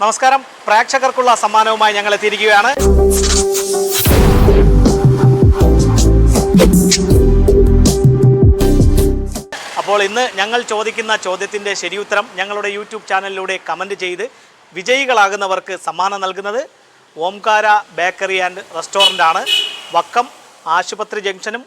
നമസ്കാരം. പ്രേക്ഷകർക്കുള്ള സമ്മാനവുമായി ഞങ്ങൾ എത്തിയിരിക്കുകയാണ്. അപ്പോൾ ഇന്ന് ഞങ്ങൾ ചോദിക്കുന്ന ചോദ്യത്തിന്റെ ശരിയുത്തരം ഞങ്ങളുടെ യൂട്യൂബ് ചാനലിലൂടെ കമന്റ് ചെയ്ത് വിജയികളാകുന്നവർക്ക് സമ്മാനം നൽകുന്നത് ഓംകാര ബേക്കറി ആൻഡ് റെസ്റ്റോറന്റ് ആണ്. വക്കം ആശുപത്രി ജംഗ്ഷനും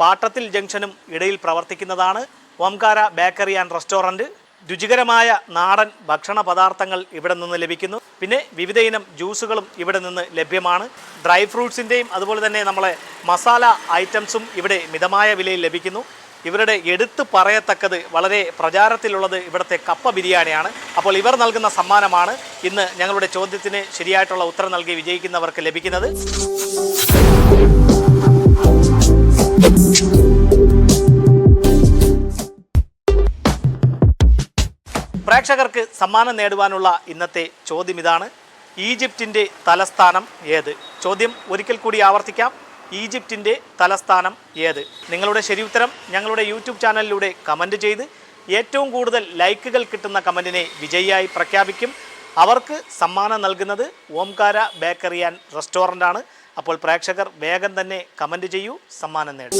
പാട്ടത്തിൽ ജംഗ്ഷനും ഇടയിൽ പ്രവർത്തിക്കുന്നതാണ് ഓംകാര ബേക്കറി ആൻഡ് റെസ്റ്റോറന്റ് രുചികരമായ നാടൻ ഭക്ഷണ പദാർത്ഥങ്ങൾ ഇവിടെ നിന്ന് ലഭിക്കുന്നു. പിന്നെ വിവിധ ഇനം ജ്യൂസുകളും ഇവിടെ നിന്ന് ലഭ്യമാണ്. ഡ്രൈ ഫ്രൂട്ട്സിന്റെയും അതുപോലെ തന്നെ നമ്മളെ മസാല ഐറ്റംസും ഇവിടെ മിതമായ വിലയിൽ ലഭിക്കുന്നു. ഇവരുടെ എടുത്തു പറയത്തക്കത് വളരെ പ്രചാരത്തിലുള്ളത് ഇവിടുത്തെ കപ്പ ബിരിയാണിയാണ്. അപ്പോൾ ഇവർ നൽകുന്ന സമ്മാനമാണ് ഇന്ന് ഞങ്ങളുടെ ചോദ്യത്തിന് ശരിയായിട്ടുള്ള ഉത്തരം നൽകി വിജയിക്കുന്നവർക്ക് ലഭിക്കുന്നത്. പ്രേക്ഷകർക്ക് സമ്മാനം നേടുവാനുള്ള ഇന്നത്തെ ചോദ്യം ഇതാണ്. ഈജിപ്തിന്റെ തലസ്ഥാനം ഏത്? ചോദ്യം ഒരിക്കൽ കൂടി ആവർത്തിക്കാം. ഈജിപ്തിന്റെ തലസ്ഥാനം ഏത്? നിങ്ങളുടെ ശരിയുത്തരം ഞങ്ങളുടെ യൂട്യൂബ് ചാനലിലൂടെ കമന്റ് ചെയ്ത് ഏറ്റവും കൂടുതൽ ലൈക്കുകൾ കിട്ടുന്ന കമന്റിനെ വിജയിയായി പ്രഖ്യാപിക്കും. അവർക്ക് സമ്മാനം നൽകുന്നത് ഓംകാര ബേക്കറി ആൻഡ് റെസ്റ്റോറന്റ് ആണ്. അപ്പോൾ പ്രേക്ഷകർ വേഗം തന്നെ കമന്റ് ചെയ്യൂ സമ്മാനം നേടും.